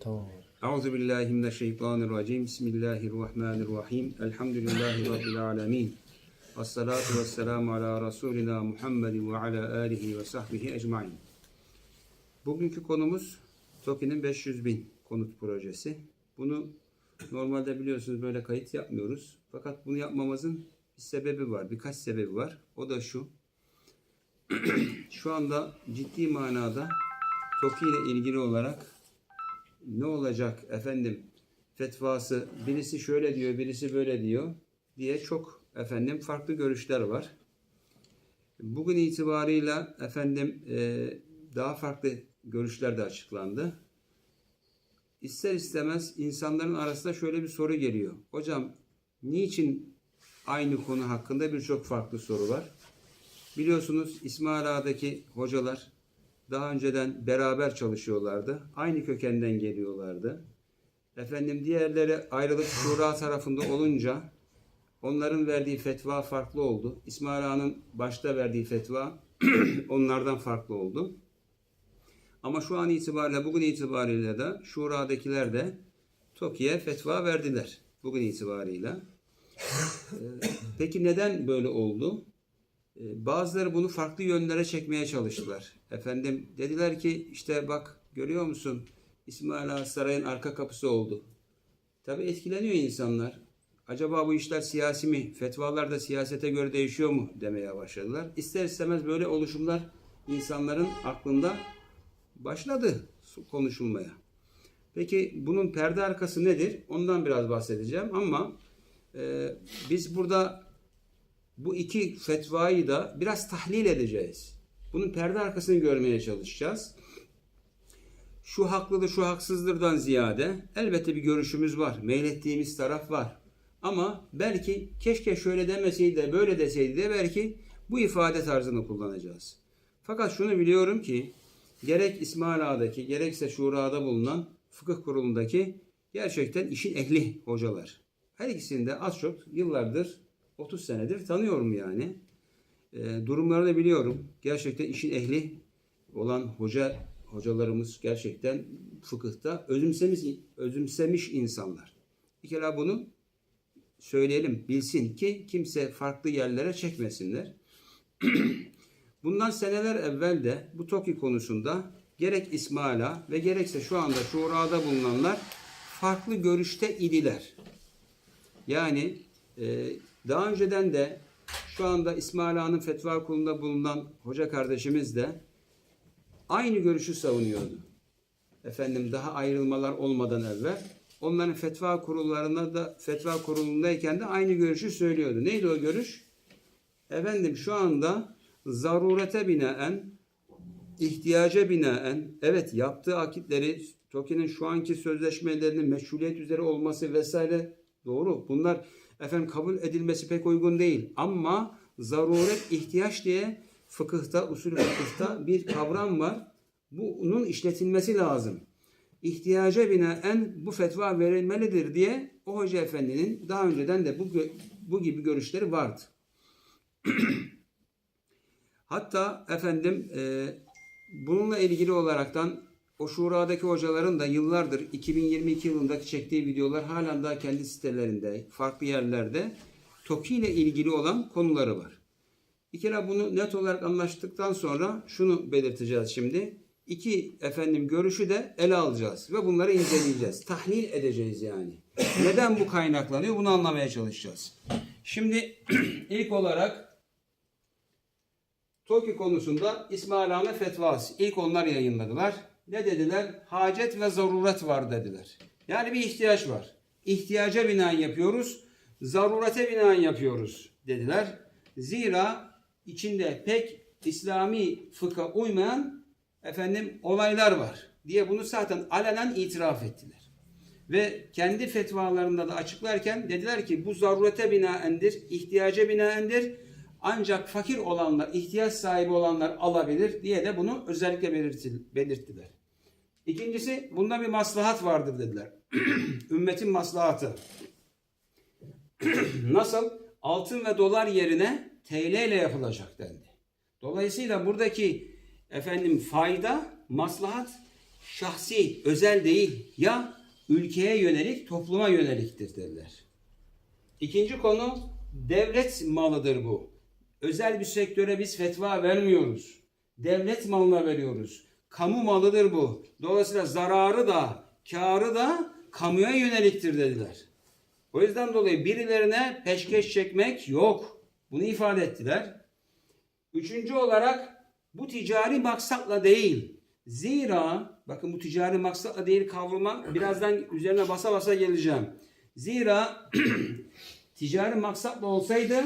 Tamam. Euzu billahi mineşşeytanirracim. Bismillahirrahmanirrahim. Elhamdülillahi rabbil alamin. Ves salatu vesselamu ala Resulina Muhammedin ve ala alihi ve sahbihi ecmaîn. Bugünkü konumuz TOKİ'nin 500 bin konut projesi. Bunu normalde biliyorsunuz böyle kayıt yapmıyoruz. Fakat bunu yapmamızın bir sebebi var. Birkaç sebebi var. O da şu. şu anda ciddi manada TOKİ ile ilgili olarak ne olacak efendim fetvası birisi şöyle diyor birisi böyle diyor diye çok efendim farklı görüşler var. Bugün itibarıyla efendim e, daha farklı görüşler de açıklandı. İster istemez insanların arasında şöyle bir soru geliyor. Hocam niçin aynı konu hakkında birçok farklı soru var? Biliyorsunuz İsmail Ağa'daki hocalar daha önceden beraber çalışıyorlardı. Aynı kökenden geliyorlardı. Efendim diğerleri ayrılık şura tarafında olunca onların verdiği fetva farklı oldu. İsmail Ağa'nın başta verdiği fetva onlardan farklı oldu. Ama şu an itibariyle, bugün itibariyle de şuradakiler de TOKİ'ye fetva verdiler. Bugün itibariyle. Ee, Peki neden böyle oldu? Ee, Bazıları bunu farklı yönlere çekmeye çalıştılar. Efendim dediler ki işte bak görüyor musun İsmail Ağa Saray'ın arka kapısı oldu. Tabi etkileniyor insanlar. Acaba bu işler siyasi mi? Fetvalar da siyasete göre değişiyor mu demeye başladılar. İster istemez böyle oluşumlar insanların aklında başladı konuşulmaya. Peki bunun perde arkası nedir? Ondan biraz bahsedeceğim ama e, biz burada bu iki fetvayı da biraz tahlil edeceğiz. Bunun perde arkasını görmeye çalışacağız. Şu haklıdır, şu haksızdırdan ziyade elbette bir görüşümüz var. Meylettiğimiz taraf var. Ama belki keşke şöyle demeseydi de böyle deseydi de belki bu ifade tarzını kullanacağız. Fakat şunu biliyorum ki gerek İsmail Ağa'daki gerekse Şura'da bulunan fıkıh kurulundaki gerçekten işin ehli hocalar. Her ikisini de az çok yıllardır 30 senedir tanıyorum yani. E, durumlarını biliyorum. Gerçekten işin ehli olan hoca hocalarımız gerçekten fıkıhta özümsemiş, özümsemiş insanlar. Bir kere bunu söyleyelim, bilsin ki kimse farklı yerlere çekmesinler. Bundan seneler evvel de bu TOKİ konusunda gerek İsmaila ve gerekse şu anda şurada bulunanlar farklı görüşte idiler. Yani e, daha önceden de şu anda İsmail Ağa'nın fetva kurulunda bulunan hoca kardeşimiz de aynı görüşü savunuyordu. Efendim daha ayrılmalar olmadan evvel onların fetva kurullarına da fetva kurulundayken de aynı görüşü söylüyordu. Neydi o görüş? Efendim şu anda zarurete binaen ihtiyaca binaen evet yaptığı akitleri TOKİ'nin şu anki sözleşmelerinin meşruiyet üzere olması vesaire doğru. Bunlar efendim kabul edilmesi pek uygun değil. Ama zaruret ihtiyaç diye fıkıhta, usul fıkıhta bir kavram var. Bunun işletilmesi lazım. İhtiyaca binaen bu fetva verilmelidir diye o hoca efendinin daha önceden de bu, bu gibi görüşleri vardı. Hatta efendim e, bununla ilgili olaraktan o şuradaki hocaların da yıllardır 2022 yılındaki çektiği videolar halen daha kendi sitelerinde, farklı yerlerde TOKİ ile ilgili olan konuları var. Bir kere bunu net olarak anlaştıktan sonra şunu belirteceğiz şimdi. İki efendim görüşü de ele alacağız ve bunları inceleyeceğiz. Tahlil edeceğiz yani. Neden bu kaynaklanıyor bunu anlamaya çalışacağız. Şimdi ilk olarak TOKİ konusunda İsmail Ahmet fetvası. İlk onlar yayınladılar. Ne dediler? Hacet ve zaruret var dediler. Yani bir ihtiyaç var. İhtiyaca binaen yapıyoruz. Zarurete binaen yapıyoruz dediler. Zira içinde pek İslami fıkha uymayan efendim olaylar var diye bunu zaten alenen itiraf ettiler. Ve kendi fetvalarında da açıklarken dediler ki bu zarurete binaendir, ihtiyaca binaendir. Ancak fakir olanlar, ihtiyaç sahibi olanlar alabilir diye de bunu özellikle belirttiler. İkincisi bunda bir maslahat vardır dediler. Ümmetin maslahatı. Nasıl? Altın ve dolar yerine TL ile yapılacak dendi. Dolayısıyla buradaki efendim fayda, maslahat şahsi, özel değil ya ülkeye yönelik, topluma yöneliktir dediler. İkinci konu devlet malıdır bu. Özel bir sektöre biz fetva vermiyoruz. Devlet malına veriyoruz. Kamu malıdır bu. Dolayısıyla zararı da, karı da kamuya yöneliktir dediler. O yüzden dolayı birilerine peşkeş çekmek yok. Bunu ifade ettiler. Üçüncü olarak bu ticari maksatla değil. Zira bakın bu ticari maksatla değil kavrama birazdan üzerine basa basa geleceğim. Zira ticari maksatla olsaydı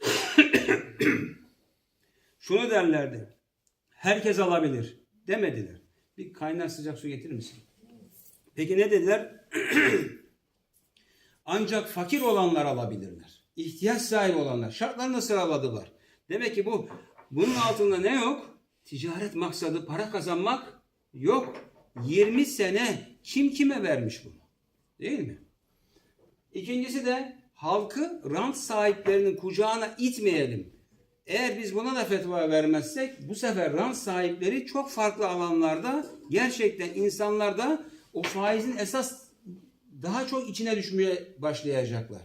şunu derlerdi. Herkes alabilir demediler. Bir kaynar sıcak su getirir misin? Peki ne dediler? Ancak fakir olanlar alabilirler. İhtiyaç sahibi olanlar. Şartlarını sıraladılar. Demek ki bu bunun altında ne yok? Ticaret maksadı para kazanmak yok. 20 sene kim kime vermiş bunu? Değil mi? İkincisi de halkı rant sahiplerinin kucağına itmeyelim. Eğer biz buna da fetva vermezsek bu sefer rant sahipleri çok farklı alanlarda gerçekten insanlarda o faizin esas daha çok içine düşmeye başlayacaklar.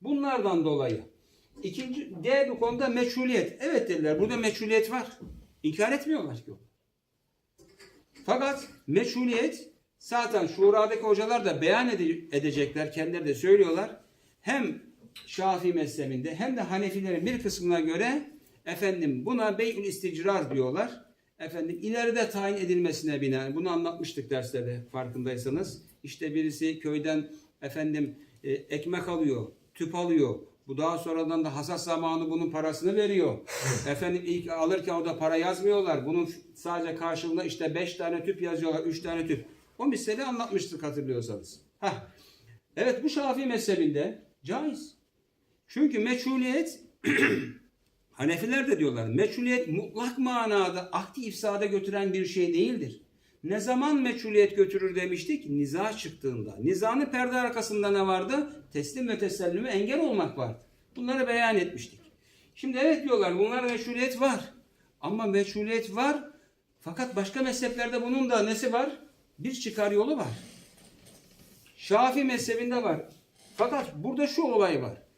Bunlardan dolayı. İkinci, diğer bir konuda meçhuliyet. Evet dediler burada meçhuliyet var. İnkar etmiyorlar ki. Fakat meçhuliyet zaten şuradaki hocalar da beyan ede- edecekler. Kendileri de söylüyorlar. Hem Şafii mezhebinde hem de Hanefilerin bir kısmına göre efendim buna beyül isticrar diyorlar. Efendim ileride tayin edilmesine binaen bunu anlatmıştık derslerde farkındaysanız. İşte birisi köyden efendim e, ekmek alıyor, tüp alıyor. Bu daha sonradan da hasat zamanı bunun parasını veriyor. efendim ilk alırken o da para yazmıyorlar. Bunun sadece karşılığında işte 5 tane tüp yazıyorlar, 3 tane tüp. O meseleyi anlatmıştık hatırlıyorsanız. Heh. Evet bu Şafii mezhebinde caiz. Çünkü meçhuliyet Hanefiler de diyorlar meçhuliyet mutlak manada akdi ifsada götüren bir şey değildir. Ne zaman meçhuliyet götürür demiştik? Niza çıktığında. Nizanın perde arkasında ne vardı? Teslim ve tesellüme engel olmak vardı. Bunları beyan etmiştik. Şimdi evet diyorlar bunlar meçhuliyet var. Ama meçhuliyet var fakat başka mezheplerde bunun da nesi var? Bir çıkar yolu var. Şafii mezhebinde var. Fakat burada şu olay var.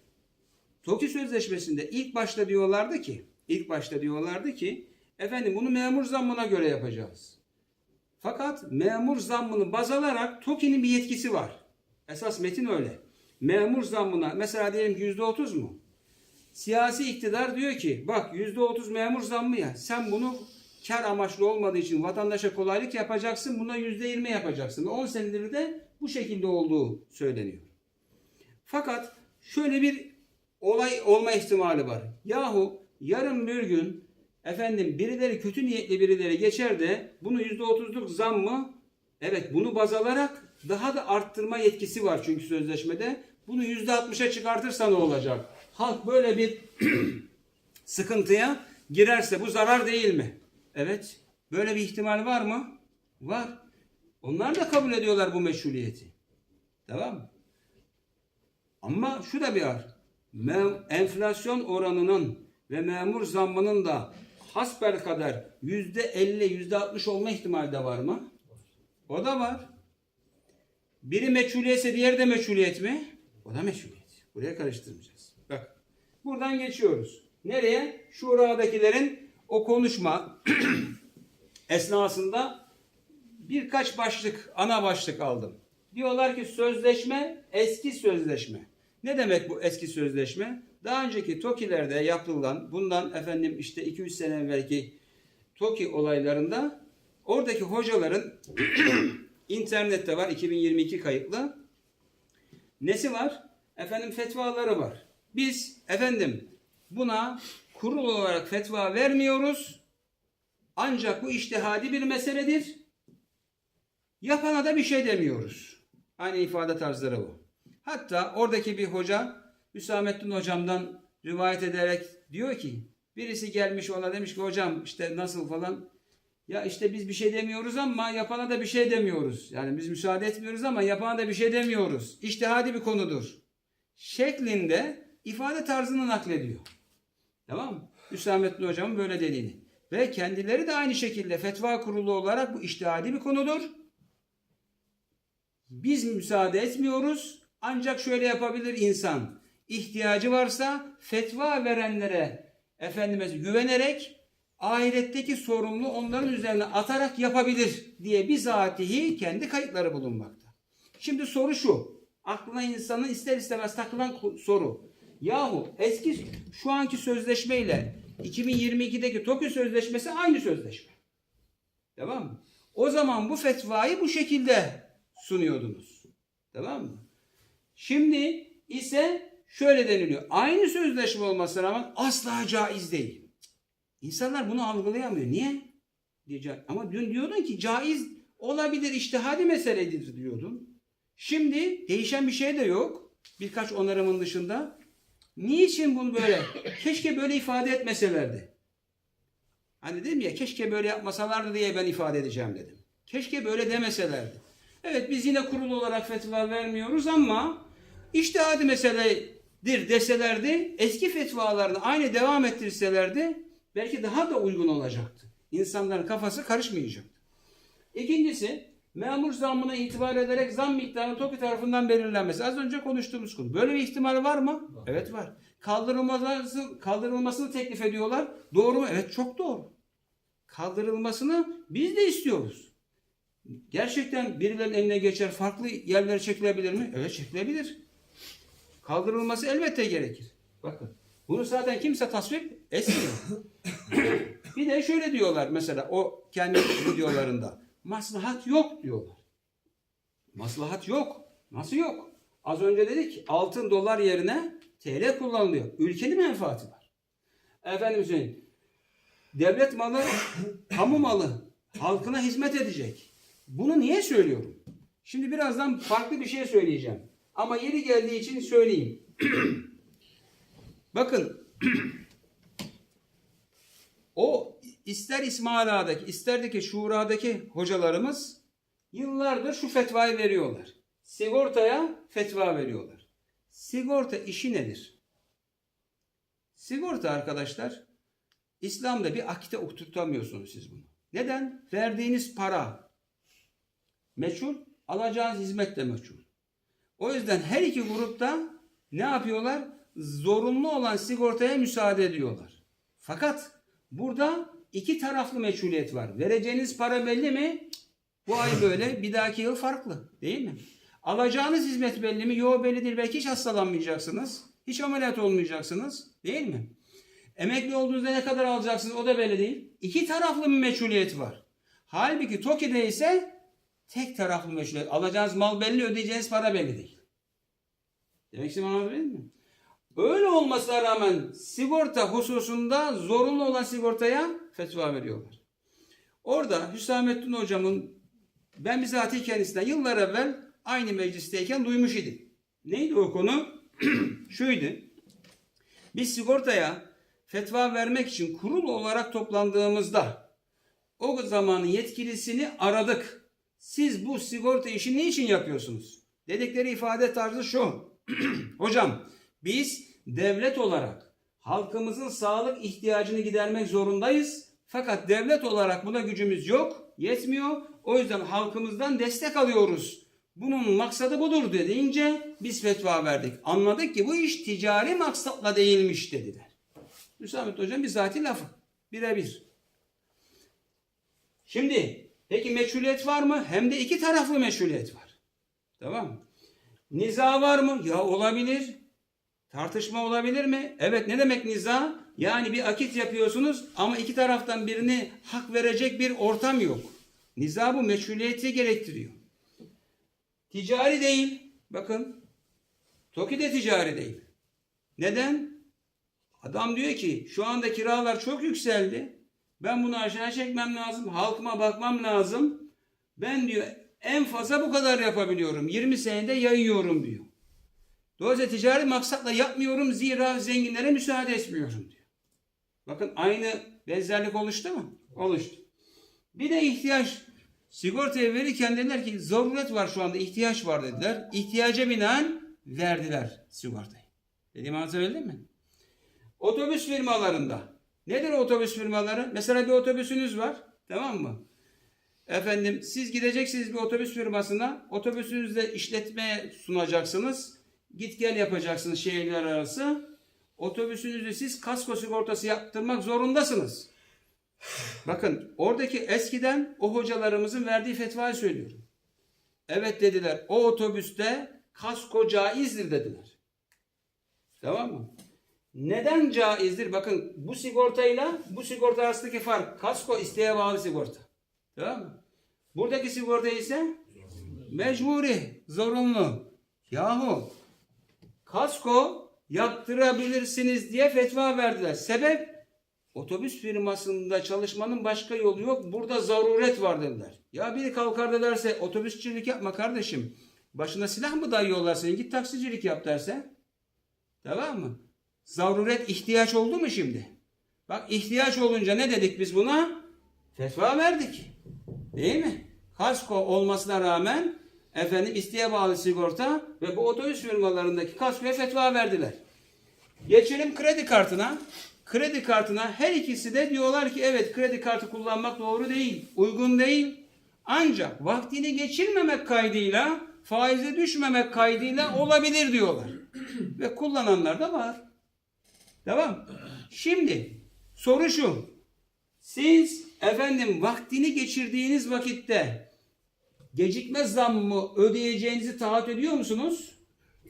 TOKİ Sözleşmesi'nde ilk başta diyorlardı ki, ilk başta diyorlardı ki, efendim bunu memur zammına göre yapacağız. Fakat memur zammını baz alarak TOKİ'nin bir yetkisi var. Esas metin öyle. Memur zammına mesela diyelim yüzde otuz mu? Siyasi iktidar diyor ki bak yüzde otuz memur zammı ya sen bunu kar amaçlı olmadığı için vatandaşa kolaylık yapacaksın buna yüzde yirmi yapacaksın. 10 senedir de bu şekilde olduğu söyleniyor. Fakat şöyle bir olay olma ihtimali var. Yahu yarın bir gün efendim birileri kötü niyetli birileri geçer de bunu yüzde otuzluk zam mı? Evet bunu baz alarak daha da arttırma yetkisi var çünkü sözleşmede. Bunu yüzde altmışa çıkartırsa ne olacak? Halk böyle bir sıkıntıya girerse bu zarar değil mi? Evet. Böyle bir ihtimal var mı? Var. Onlar da kabul ediyorlar bu meşguliyeti. Tamam mı? Ama şu da bir var. Enflasyon oranının ve memur zammının da hasbel kadar yüzde elli, yüzde altmış olma ihtimali de var mı? O da var. Biri meçhuliyetse diğeri de meçhuliyet mi? O da meçhuliyet. Buraya karıştırmayacağız. Bak. Buradan geçiyoruz. Nereye? Şuradakilerin o konuşma esnasında birkaç başlık, ana başlık aldım. Diyorlar ki sözleşme eski sözleşme. Ne demek bu eski sözleşme? Daha önceki TOKİ'lerde yapılan bundan efendim işte 2-3 sene evvelki TOKİ olaylarında oradaki hocaların internette var 2022 kayıtlı. Nesi var? Efendim fetvaları var. Biz efendim buna kurul olarak fetva vermiyoruz. Ancak bu iştihadi bir meseledir. Yapana da bir şey demiyoruz. Aynı ifade tarzları bu. Hatta oradaki bir hoca Hüsamettin hocamdan rivayet ederek diyor ki birisi gelmiş ona demiş ki hocam işte nasıl falan ya işte biz bir şey demiyoruz ama yapana da bir şey demiyoruz. Yani biz müsaade etmiyoruz ama yapana da bir şey demiyoruz. İçtihadi bir konudur. Şeklinde ifade tarzını naklediyor. Tamam mı? Hüsamettin hocamın böyle dediğini. Ve kendileri de aynı şekilde fetva kurulu olarak bu iştihadi bir konudur. Biz müsaade etmiyoruz. Ancak şöyle yapabilir insan. İhtiyacı varsa fetva verenlere efendime güvenerek ahiretteki sorumlu onların üzerine atarak yapabilir diye bizatihi kendi kayıtları bulunmakta. Şimdi soru şu. Aklına insanın ister istemez takılan soru. Yahu eski şu anki sözleşmeyle 2022'deki Tokyo Sözleşmesi aynı sözleşme. Tamam mı? O zaman bu fetvayı bu şekilde sunuyordunuz. Tamam mı? Şimdi ise şöyle deniliyor. Aynı sözleşme olmasına rağmen asla caiz değil. İnsanlar bunu algılayamıyor. Niye? Diyecek. Ama dün diyordun ki caiz olabilir iştihadi meseledir diyordun. Şimdi değişen bir şey de yok. Birkaç onarımın dışında. Niçin bunu böyle? Keşke böyle ifade etmeselerdi. Hani dedim ya keşke böyle yapmasalardı diye ben ifade edeceğim dedim. Keşke böyle demeselerdi. Evet biz yine kurul olarak fetva vermiyoruz ama iştihadi meseledir deselerdi eski fetvalarını aynı devam ettirselerdi belki daha da uygun olacaktı. İnsanların kafası karışmayacaktı. İkincisi memur zammına itibar ederek zam miktarının TOKİ tarafından belirlenmesi. Az önce konuştuğumuz konu. Böyle bir ihtimal var mı? Evet var. Kaldırılması, kaldırılmasını teklif ediyorlar. Doğru mu? Evet çok doğru. Kaldırılmasını biz de istiyoruz. Gerçekten birilerinin eline geçer farklı yerlere çekilebilir mi? Evet çekilebilir. Kaldırılması elbette gerekir. Bakın bunu zaten kimse tasvip etmiyor. bir de şöyle diyorlar mesela o kendi videolarında. Maslahat yok diyorlar. Maslahat yok. Nasıl yok? Az önce dedik altın dolar yerine TL kullanılıyor. Ülkenin menfaati var. Efendim söyleyeyim. Devlet malı, kamu malı halkına hizmet edecek. Bunu niye söylüyorum? Şimdi birazdan farklı bir şey söyleyeceğim. Ama yeri geldiği için söyleyeyim. Bakın o ister İsmaila'daki isterdeki Şura'daki hocalarımız yıllardır şu fetvayı veriyorlar. Sigortaya fetva veriyorlar. Sigorta işi nedir? Sigorta arkadaşlar İslam'da bir akite oturtamıyorsunuz siz bunu. Neden? Verdiğiniz para meçhul, alacağınız hizmet de meçhul. O yüzden her iki grupta ne yapıyorlar? Zorunlu olan sigortaya müsaade ediyorlar. Fakat burada iki taraflı meçhuliyet var. Vereceğiniz para belli mi? Bu ay böyle, bir dahaki yıl farklı. Değil mi? Alacağınız hizmet belli mi? Yok belli değil. Belki hiç hastalanmayacaksınız. Hiç ameliyat olmayacaksınız. Değil mi? Emekli olduğunuzda ne kadar alacaksınız o da belli değil. İki taraflı bir meçhuliyet var. Halbuki TOKİ'de ise tek taraflı meçhuliyet. Alacağınız mal belli, ödeyeceğiniz para belli değil. Demek istediğimi anladınız mı? Öyle olmasına rağmen sigorta hususunda zorunlu olan sigortaya fetva veriyorlar. Orada Hüsamettin hocamın ben bizatihi kendisinden yıllar evvel aynı meclisteyken duymuş idim. Neydi o konu? Şuydu. Biz sigortaya fetva vermek için kurul olarak toplandığımızda o zamanın yetkilisini aradık. Siz bu sigorta işini ne için yapıyorsunuz? Dedikleri ifade tarzı şu. Hocam biz devlet olarak halkımızın sağlık ihtiyacını gidermek zorundayız. Fakat devlet olarak buna gücümüz yok, yetmiyor. O yüzden halkımızdan destek alıyoruz. Bunun maksadı budur dediğince biz fetva verdik. Anladık ki bu iş ticari maksatla değilmiş dediler. Hüsamettin Hocam bizatihi lafı. Birebir. Şimdi peki meçhuliyet var mı? Hem de iki taraflı meçhuliyet var. Tamam mı? Niza var mı? Ya olabilir. Tartışma olabilir mi? Evet ne demek niza? Yani bir akit yapıyorsunuz ama iki taraftan birini hak verecek bir ortam yok. Niza bu meçhuliyeti gerektiriyor. Ticari değil. Bakın. TOKİ de ticari değil. Neden? Adam diyor ki şu anda kiralar çok yükseldi. Ben bunu aşağı çekmem lazım. Halkıma bakmam lazım. Ben diyor en fazla bu kadar yapabiliyorum. 20 senede yayıyorum diyor. Dolayısıyla ticari maksatla yapmıyorum zira zenginlere müsaade etmiyorum diyor. Bakın aynı benzerlik oluştu mu? Oluştu. Bir de ihtiyaç. Sigortaya verirken dediler ki zaruret var şu anda ihtiyaç var dediler. İhtiyaca binaen verdiler sigortayı. Dediğimi anlatabildim mi? Otobüs firmalarında Nedir otobüs firmaları? Mesela bir otobüsünüz var. Tamam mı? Efendim siz gideceksiniz bir otobüs firmasına. Otobüsünüzde işletmeye sunacaksınız. Git gel yapacaksınız şehirler arası. Otobüsünüzü siz kasko sigortası yaptırmak zorundasınız. Bakın oradaki eskiden o hocalarımızın verdiği fetvayı söylüyorum. Evet dediler o otobüste kasko caizdir dediler. Tamam mı? Neden caizdir? Bakın bu sigortayla bu sigorta arasındaki fark kasko isteğe bağlı sigorta. Tamam mı? Buradaki sigorta ise mecburi, zorunlu. Yahu kasko yaptırabilirsiniz diye fetva verdiler. Sebep otobüs firmasında çalışmanın başka yolu yok. Burada zaruret var dediler. Ya biri kalkar da derse otobüsçilik yapma kardeşim. Başına silah mı dayıyorlar seni? Git taksicilik yap derse. Tamam mı? Zaruret ihtiyaç oldu mu şimdi? Bak ihtiyaç olunca ne dedik biz buna? Fetva verdik. Değil mi? Kasko olmasına rağmen efendim isteğe bağlı sigorta ve bu otobüs firmalarındaki kaskoya fetva verdiler. Geçelim kredi kartına. Kredi kartına her ikisi de diyorlar ki evet kredi kartı kullanmak doğru değil, uygun değil. Ancak vaktini geçirmemek kaydıyla, faize düşmemek kaydıyla olabilir diyorlar. Ve kullananlar da var. Tamam. Şimdi soru şu. Siz efendim vaktini geçirdiğiniz vakitte gecikme zammı ödeyeceğinizi taahhüt ediyor musunuz?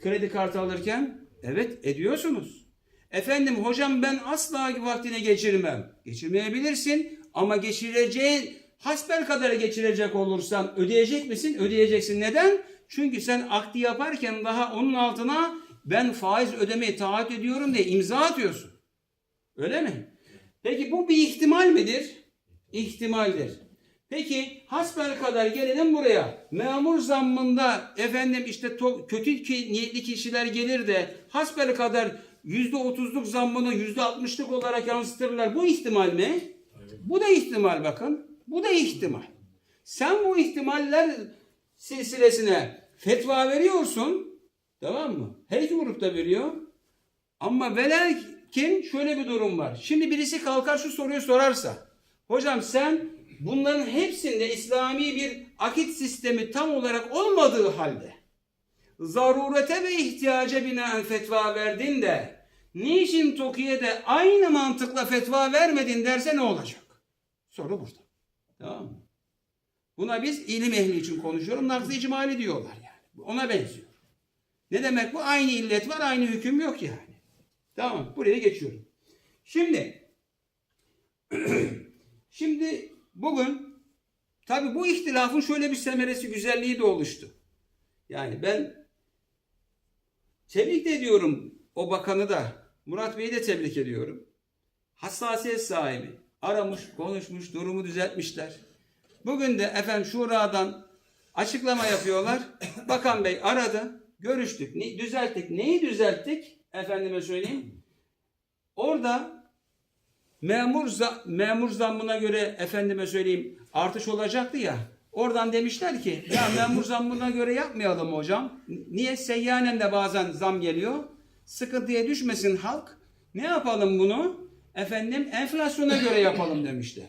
Kredi kartı alırken? Evet ediyorsunuz. Efendim hocam ben asla vaktini geçirmem. Geçirmeyebilirsin ama geçireceğin hasbel kadar geçirecek olursan ödeyecek misin? Ödeyeceksin. Neden? Çünkü sen akdi yaparken daha onun altına ben faiz ödemeyi taahhüt ediyorum diye imza atıyorsun. Öyle mi? Peki bu bir ihtimal midir? İhtimaldir. Peki hasbel kadar gelelim buraya. Memur zammında efendim işte to- kötü ki, niyetli kişiler gelir de hasbel kadar yüzde otuzluk zammını yüzde altmışlık olarak yansıtırlar. Bu ihtimal mi? Bu da ihtimal bakın. Bu da ihtimal. Sen bu ihtimaller silsilesine fetva veriyorsun. Tamam mı? Her iki grup da veriyor. Ama velakin şöyle bir durum var. Şimdi birisi kalkar şu soruyu sorarsa. Hocam sen bunların hepsinde İslami bir akit sistemi tam olarak olmadığı halde zarurete ve ihtiyaca binaen fetva verdin de niçin Toki'ye aynı mantıkla fetva vermedin derse ne olacak? Soru burada. Tamam mı? Buna biz ilim ehli için konuşuyorum. Nakz-ı icmali diyorlar yani. Ona benziyor. Ne demek bu? Aynı illet var, aynı hüküm yok yani. Tamam, buraya geçiyorum. Şimdi şimdi bugün tabi bu ihtilafın şöyle bir semeresi, güzelliği de oluştu. Yani ben tebrik ediyorum o bakanı da, Murat Bey'i de tebrik ediyorum. Hassasiyet sahibi. Aramış, konuşmuş, durumu düzeltmişler. Bugün de efendim şuradan açıklama yapıyorlar. Bakan Bey aradı. Görüştük. Ne, düzelttik. Neyi düzelttik? Efendime söyleyeyim. Orada memur za- memur zammına göre efendime söyleyeyim artış olacaktı ya. Oradan demişler ki ya memur zammına göre yapmayalım hocam. Niye? Seyyanen de bazen zam geliyor. Sıkıntıya düşmesin halk. Ne yapalım bunu? Efendim enflasyona göre yapalım demişler.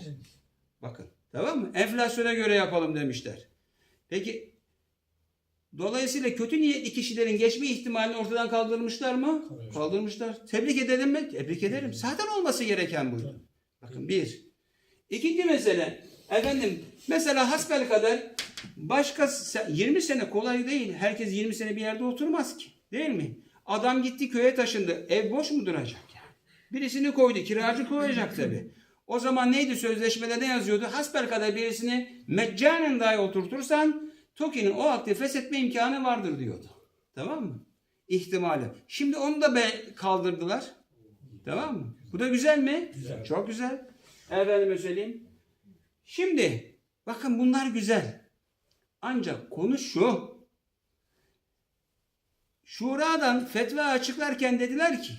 Bakın tamam mı? Enflasyona göre yapalım demişler. Peki dolayısıyla kötü niyetli kişilerin geçme ihtimalini ortadan kaldırmışlar mı? Kaldırmışlar. Tebrik edelim mi? Tebrik ederim. Zaten olması gereken buydu. Bakın bir. İkinci mesele efendim mesela hasbel kadar başka se- 20 sene kolay değil. Herkes 20 sene bir yerde oturmaz ki. Değil mi? Adam gitti köye taşındı. Ev boş mu duracak yani? Birisini koydu. Kiracı koyacak tabi. O zaman neydi sözleşmede ne yazıyordu? Hasbel kadar birisini meccanen dahi oturtursan TOKİ'nin o akti feshetme imkanı vardır diyordu. Tamam mı? İhtimali. Şimdi onu da be kaldırdılar. Tamam mı? Bu da güzel mi? Güzel. Çok güzel. Efendime söyleyeyim. Şimdi bakın bunlar güzel. Ancak konu şu. Şura'dan fetva açıklarken dediler ki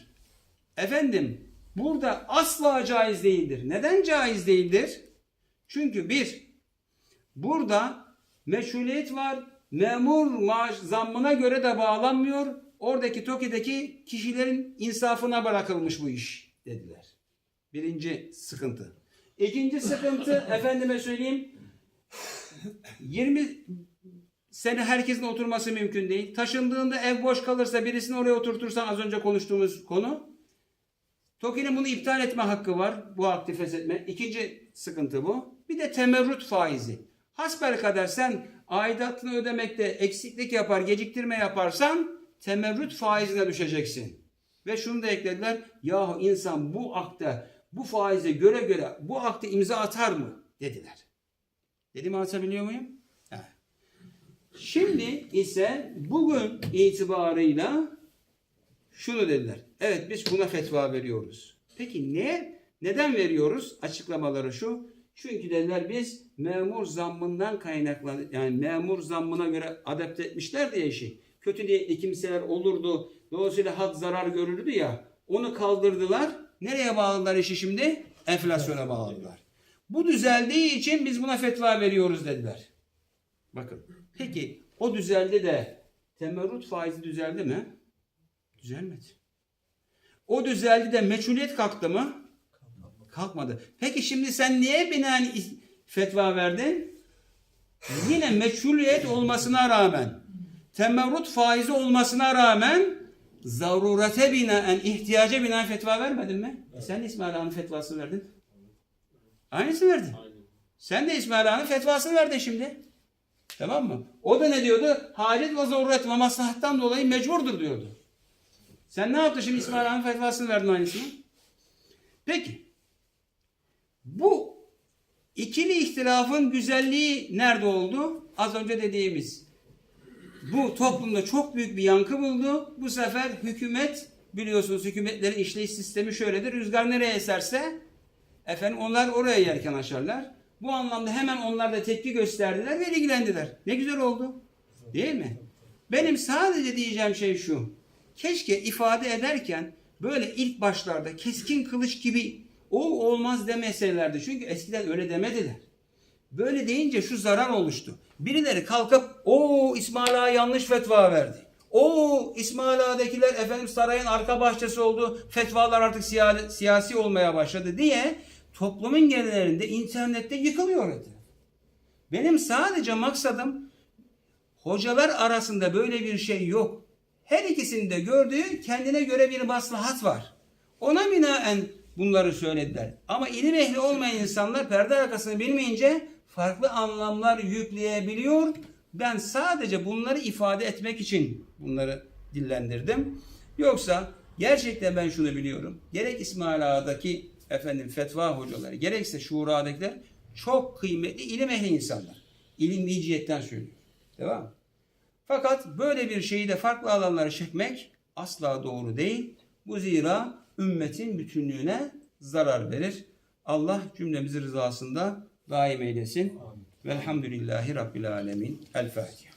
efendim burada asla caiz değildir. Neden caiz değildir? Çünkü bir burada meşguliyet var. Memur maaş zammına göre de bağlanmıyor. Oradaki TOKİ'deki kişilerin insafına bırakılmış bu iş dediler. Birinci sıkıntı. İkinci sıkıntı efendime söyleyeyim 20 sene herkesin oturması mümkün değil. Taşındığında ev boş kalırsa birisini oraya oturtursan az önce konuştuğumuz konu. TOKİ'nin bunu iptal etme hakkı var. Bu aktif feshetme. İkinci sıkıntı bu. Bir de temerrüt faizi. Hasbelkader sen aidatını ödemekte eksiklik yapar, geciktirme yaparsan temerrüt faizine düşeceksin. Ve şunu da eklediler. Yahu insan bu akta, bu faize göre göre bu akta imza atar mı? Dediler. Dediğimi anlatabiliyor muyum? Şimdi ise bugün itibarıyla şunu dediler. Evet biz buna fetva veriyoruz. Peki ne? Neden veriyoruz? Açıklamaları şu. Çünkü dediler biz memur zammından kaynaklan yani memur zammına göre adapte etmişler diye işi. Kötü niyetli kimseler olurdu. Dolayısıyla halk zarar görürdü ya. Onu kaldırdılar. Nereye bağladılar işi şimdi? Enflasyona bağladılar. Bu düzeldiği için biz buna fetva veriyoruz dediler. Bakın. Peki o düzeldi de temerrüt faizi düzeldi mi? Düzelmedi. O düzeldi de meçhuliyet kalktı mı? Kalkmadı. Peki şimdi sen niye binaen fetva verdin? Yine meçhuliyet olmasına rağmen, temerrüt faizi olmasına rağmen zarurete binaen, ihtiyaca binaen fetva vermedin mi? E sen de İsmail Ağa'nın fetvasını verdin. Aynısı verdin. Sen de İsmail Ağa'nın fetvasını verdin şimdi. Tamam mı? O da ne diyordu? Halet ve zaruret ve maslahattan dolayı mecburdur diyordu. Sen ne yaptın şimdi İsmail Ağa'nın fetvasını verdin aynısını? Peki. Bu ikili ihtilafın güzelliği nerede oldu? Az önce dediğimiz. Bu toplumda çok büyük bir yankı buldu. Bu sefer hükümet biliyorsunuz hükümetlerin işleyiş sistemi şöyledir. Rüzgar nereye eserse efendim onlar oraya yelken açarlar. Bu anlamda hemen onlar da tepki gösterdiler ve ilgilendiler. Ne güzel oldu. Değil mi? Benim sadece diyeceğim şey şu. Keşke ifade ederken böyle ilk başlarda keskin kılıç gibi o olmaz demeselerdi. Çünkü eskiden öyle demediler. Böyle deyince şu zarar oluştu. Birileri kalkıp o İsmail Ağa yanlış fetva verdi. O İsmail Ağa'dakiler efendim sarayın arka bahçesi oldu. Fetvalar artık siya- siyasi olmaya başladı diye toplumun genelinde internette yıkılıyor etraf. Benim sadece maksadım hocalar arasında böyle bir şey yok. Her ikisinin de gördüğü kendine göre bir maslahat var. Ona binaen bunları söylediler. Ama ilim ehli olmayan insanlar perde arkasını bilmeyince farklı anlamlar yükleyebiliyor. Ben sadece bunları ifade etmek için bunları dillendirdim. Yoksa gerçekten ben şunu biliyorum. Gerek İsmail Ağa'daki efendim fetva hocaları, gerekse şuradakiler çok kıymetli ilim ehli insanlar. İlim cihetten söylüyor. Devam. Fakat böyle bir şeyi de farklı alanlara çekmek asla doğru değil. Bu zira ümmetin bütünlüğüne zarar verir. Allah cümlemizi rızasında daim eylesin. Velhamdülillahi Rabbil Alemin. El Fatiha.